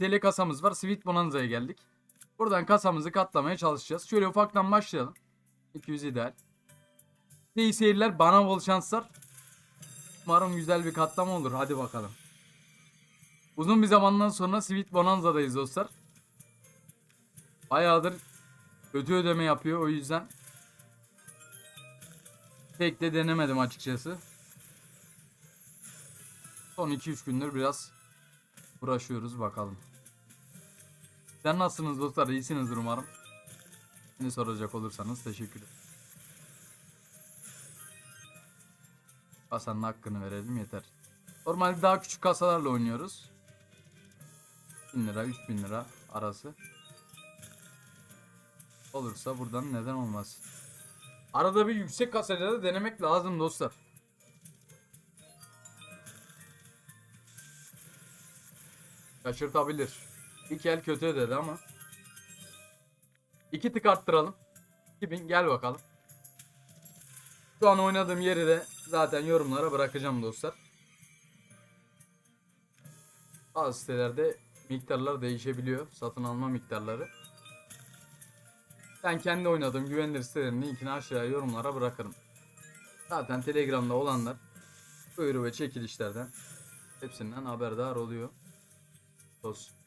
TL kasamız var. Sweet Bonanza'ya geldik. Buradan kasamızı katlamaya çalışacağız. Şöyle ufaktan başlayalım. 200 ideal. İyi seyirler. Bana bol şanslar. Umarım güzel bir katlama olur. Hadi bakalım. Uzun bir zamandan sonra Sweet Bonanza'dayız dostlar. Bayağıdır kötü ödeme yapıyor o yüzden. Pek de denemedim açıkçası. Son 2-3 gündür biraz uğraşıyoruz bakalım. Sen nasılsınız dostlar? İyisinizdir umarım. Beni soracak olursanız teşekkür ederim. Kasanın hakkını verelim yeter. Normalde daha küçük kasalarla oynuyoruz. 1000 lira 3000 lira arası. Olursa buradan neden olmaz. Arada bir yüksek kasayla da denemek lazım dostlar. Kaçırtabilir. İlk el kötü ödedi ama. İki tık arttıralım. 2000 gel bakalım. Şu an oynadığım yeri de zaten yorumlara bırakacağım dostlar. Bazı sitelerde miktarlar değişebiliyor. Satın alma miktarları. Ben kendi oynadığım güvenilir sitelerin linkini aşağıya yorumlara bırakırım. Zaten Telegram'da olanlar duyuru ve çekilişlerden hepsinden haberdar oluyor. Olsun.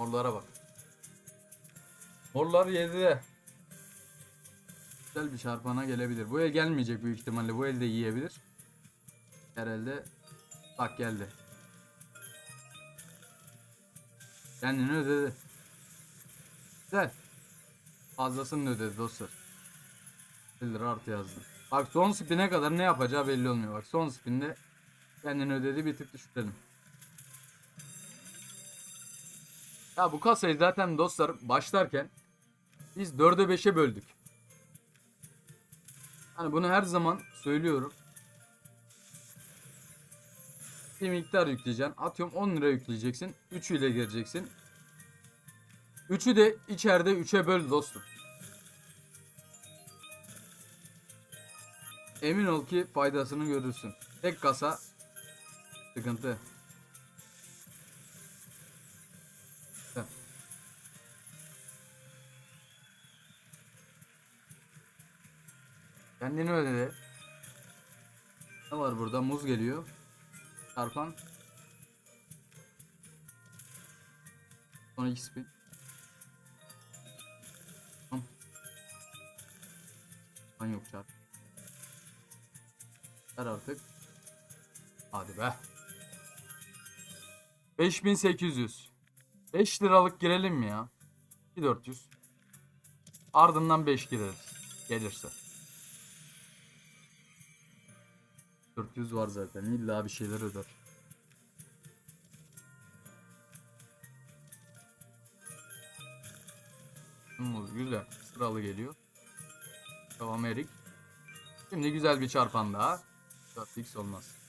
Morlara bak. Morlar 7'de. Güzel bir çarpana gelebilir. Bu el gelmeyecek büyük ihtimalle. Bu el de yiyebilir. Herhalde bak geldi. Kendini ödedi. Güzel. Fazlasını ödedi dostlar. 1 lira artı yazdı. Bak son spin'e kadar ne yapacağı belli olmuyor. Bak son spin'de kendini ödedi bir tık düşürelim. Ya bu kasayı zaten dostlar başlarken biz 4'e 5'e böldük. Hani bunu her zaman söylüyorum. Bir miktar yükleyeceksin. Atıyorum 10 lira yükleyeceksin. 3 ile gireceksin. 3'ü de içeride 3'e böl dostum. Emin ol ki faydasını görürsün. Tek kasa sıkıntı. Kendini ödedi. Ne var burada? Muz geliyor. Çarpan. Son iki spin. Tamam. Yok çarp. Ver artık. Hadi be. 5800. 5 liralık girelim mi ya? 2400. Ardından 5 gireriz. Gelirse. 400 var zaten. İlla bir şeyler öder. Hmm, güzel. Sıralı geliyor. Tamam Erik. Şimdi güzel bir çarpan daha. 4x olmaz.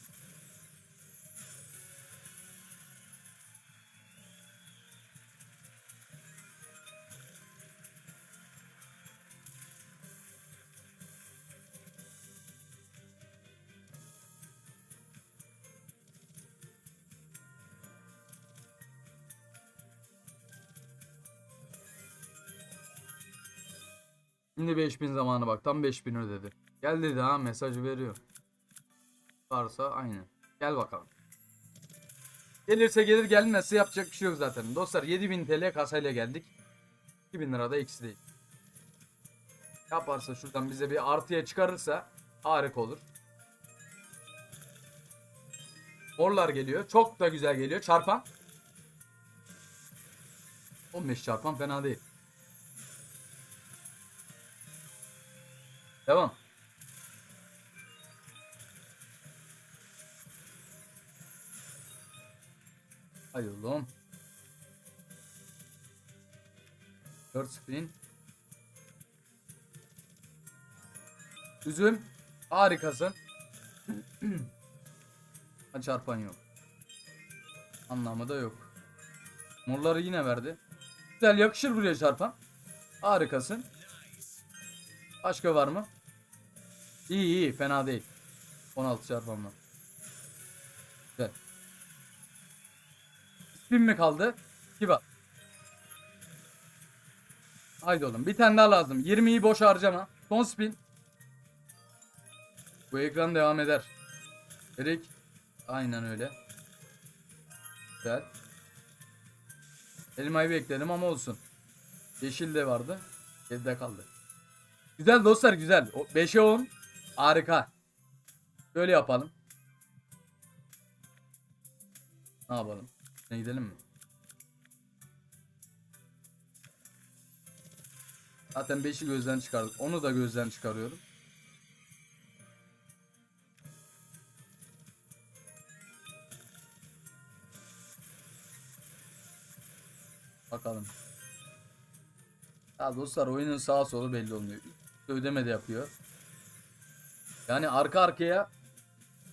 Şimdi 5000 zamanı bak. Tam 5000 ödedi. Gel dedi ha mesajı veriyor. Varsa aynı. Gel bakalım. Gelirse gelir gelmezse yapacak bir şey yok zaten. Dostlar 7000 TL kasayla geldik. 2000 lira da eksi değil. Yaparsa şuradan bize bir artıya çıkarırsa harika olur. Morlar geliyor. Çok da güzel geliyor. Çarpan. 15 çarpan fena değil. Devam. Hadi oğlum. 4 spin. Üzüm. Harikasın. ha çarpan yok. Anlamı da yok. Morları yine verdi. Güzel yakışır buraya çarpan. Harikasın. Başka var mı? İyi iyi fena değil. 16 çarpan var. Güzel. Spin mi kaldı? Kiba. Haydi oğlum bir tane daha lazım. 20'yi boş harcama. Son spin. Bu ekran devam eder. Erik. Aynen öyle. Güzel. Elmayı bekledim ama olsun. Yeşil de vardı. Evde kaldı. Güzel dostlar güzel. O- 5'e 10. Harika. Böyle yapalım. Ne yapalım? Ne gidelim mi? Zaten 5'i gözden çıkardık. Onu da gözden çıkarıyorum. Bakalım. Ya dostlar oyunun sağa solu belli olmuyor. Ödeme de yapıyor. Yani arka arkaya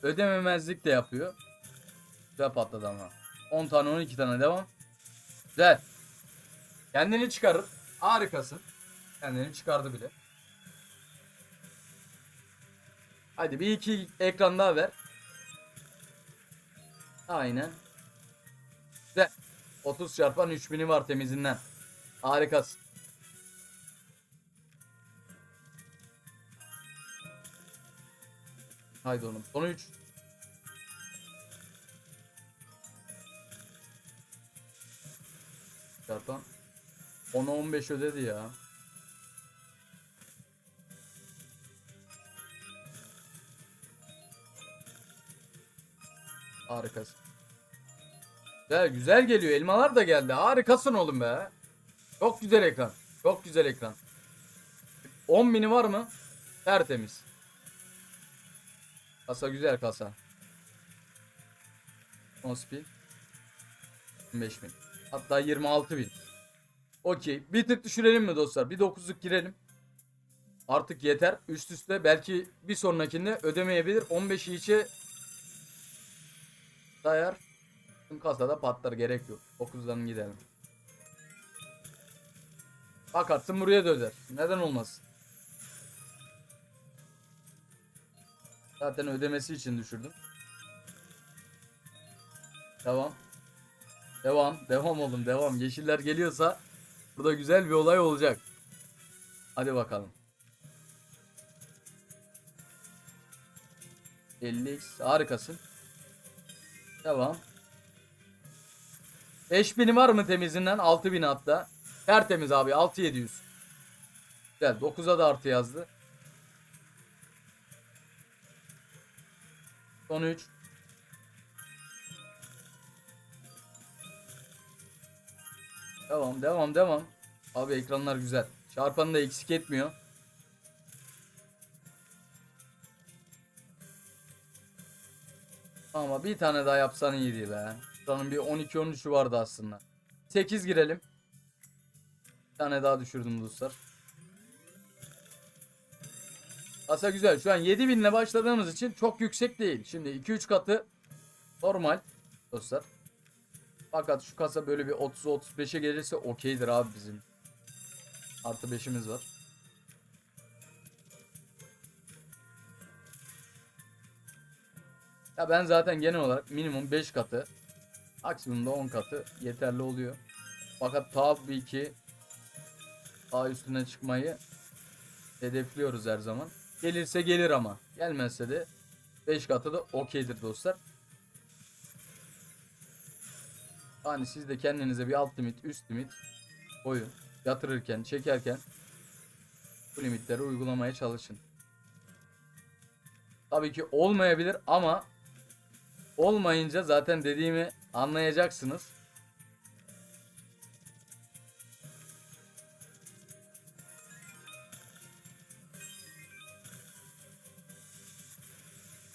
ödememezlik de yapıyor. Güzel patladı ama. 10 tane 12 tane devam. Güzel. Kendini çıkarır. Harikasın. Kendini çıkardı bile. Hadi bir iki ekran daha ver. Aynen. Güzel. 30 çarpan 3000'i var temizinden. Harikasın. Haydi oğlum. Son 3. Çarpan. 10'a 15 ödedi ya. Harikasın. Güzel, güzel geliyor. Elmalar da geldi. Harikasın oğlum be. Çok güzel ekran. Çok güzel ekran. 10 mini var mı? Tertemiz. Kasa güzel kasa. 10 spin. 25 bin. Hatta 26 bin. Okey. Bir tık düşürelim mi dostlar? Bir 9'luk girelim. Artık yeter. Üst üste belki bir sonrakinde ödemeyebilir. 15'i içe dayar. Kasada patlar. Gerek yok. 9'dan gidelim. Bakarsın buraya da öder. Neden olmasın? Zaten ödemesi için düşürdüm. Devam. Devam. Devam oğlum devam. Yeşiller geliyorsa burada güzel bir olay olacak. Hadi bakalım. 50x harikasın. Devam. 5000'i var mı temizinden? 6000 hatta. Tertemiz abi 6700. Güzel 9'a da artı yazdı. Son 3. Devam devam devam. Abi ekranlar güzel. Çarpanı da eksik etmiyor. Ama bir tane daha yapsan iyiydi be. Şuranın bir 12-13'ü vardı aslında. 8 girelim. Bir tane daha düşürdüm dostlar. Kasa güzel. Şu an 7000 ile başladığımız için çok yüksek değil. Şimdi 2-3 katı normal dostlar. Fakat şu kasa böyle bir 30-35'e gelirse okeydir abi bizim. Artı 5'imiz var. Ya ben zaten genel olarak minimum 5 katı maksimum da 10 katı yeterli oluyor. Fakat tabii ki daha üstüne çıkmayı hedefliyoruz her zaman. Gelirse gelir ama. Gelmezse de 5 katı da okeydir dostlar. Hani siz de kendinize bir alt limit, üst limit koyun. Yatırırken, çekerken bu limitleri uygulamaya çalışın. Tabii ki olmayabilir ama olmayınca zaten dediğimi anlayacaksınız.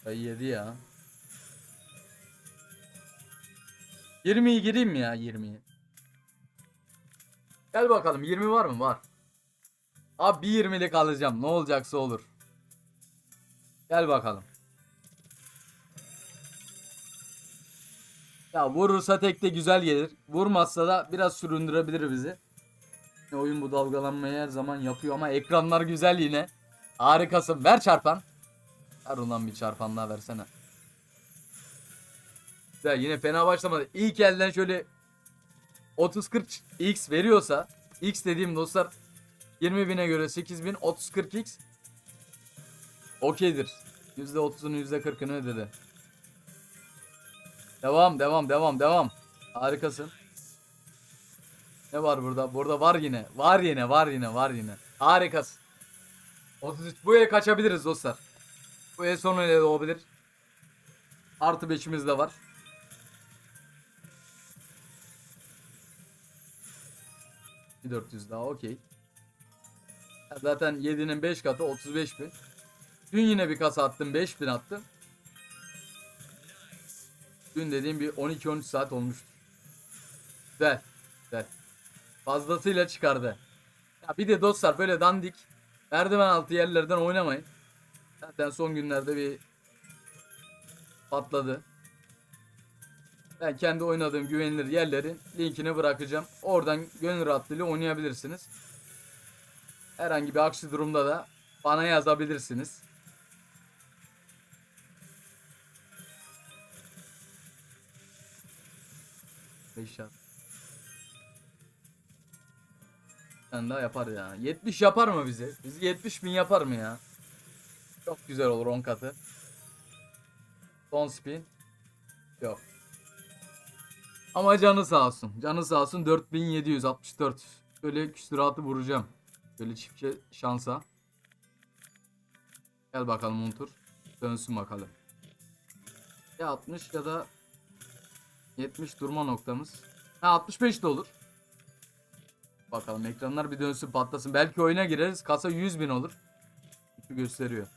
Ay yedi ya. 20'yi gireyim ya 20'yi? Gel bakalım 20 var mı? Var. Abi bir 20'lik alacağım. Ne olacaksa olur. Gel bakalım. Ya vurursa tek de güzel gelir. Vurmazsa da biraz süründürebilir bizi. Oyun bu dalgalanmayı her zaman yapıyor ama ekranlar güzel yine. Harikasın. Ver çarpan. Ver ulan bir çarpan daha versene. Güzel yine fena başlamadı. İlk elden şöyle 30-40 x veriyorsa x dediğim dostlar 20 bine göre 8000 30-40 x okeydir. %30'unu %40'ını ödedi. Devam devam devam devam. Harikasın. Ne var burada? Burada var yine. Var yine var yine var yine. Harikasın. 33. Bu el kaçabiliriz dostlar. Bu el son de olabilir. Artı 5'imiz de var. Bir 400 daha okey. Zaten 7'nin 5 katı 35 bin. Dün yine bir kasa attım 5 bin attım. Dün dediğim bir 12-13 saat olmuştu. Güzel. Güzel. Fazlasıyla çıkardı. Ya bir de dostlar böyle dandik merdiven altı yerlerden oynamayın. Zaten son günlerde bir patladı. Ben kendi oynadığım güvenilir yerlerin linkini bırakacağım. Oradan gönül rahatlığıyla oynayabilirsiniz. Herhangi bir aksi durumda da bana yazabilirsiniz. Beş yap. Sen daha yapar ya. 70 yapar mı bizi? Bizi 70 bin yapar mı ya? Çok güzel olur 10 katı. Son spin. Yok. Ama canı sağ olsun. Canı sağ olsun 4764. Böyle küsuratı vuracağım. Böyle çiftçe şansa. Gel bakalım Untur. Dönsün bakalım. Ya 60 ya da 70 durma noktamız. Ha 65 de olur. Bakalım ekranlar bir dönsün patlasın. Belki oyuna gireriz. Kasa 100 bin olur. Şu gösteriyor.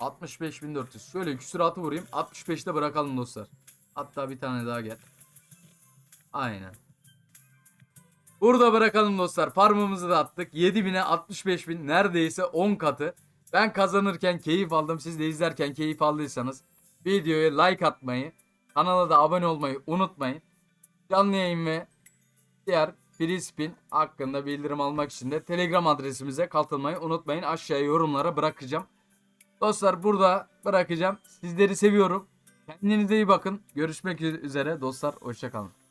...65.400. Şöyle küsuratı vurayım. 65'te bırakalım dostlar. Hatta bir tane daha gel. Aynen. Burada bırakalım dostlar. Farmımızı da attık. 7000'e 65.000 neredeyse 10 katı. Ben kazanırken keyif aldım. Siz de izlerken keyif aldıysanız videoya like atmayı, kanala da abone olmayı unutmayın. Canlı yayın ve diğer free spin hakkında bildirim almak için de Telegram adresimize katılmayı unutmayın. Aşağıya yorumlara bırakacağım. Dostlar burada bırakacağım. Sizleri seviyorum. Kendinize iyi bakın. Görüşmek üzere dostlar. Hoşçakalın.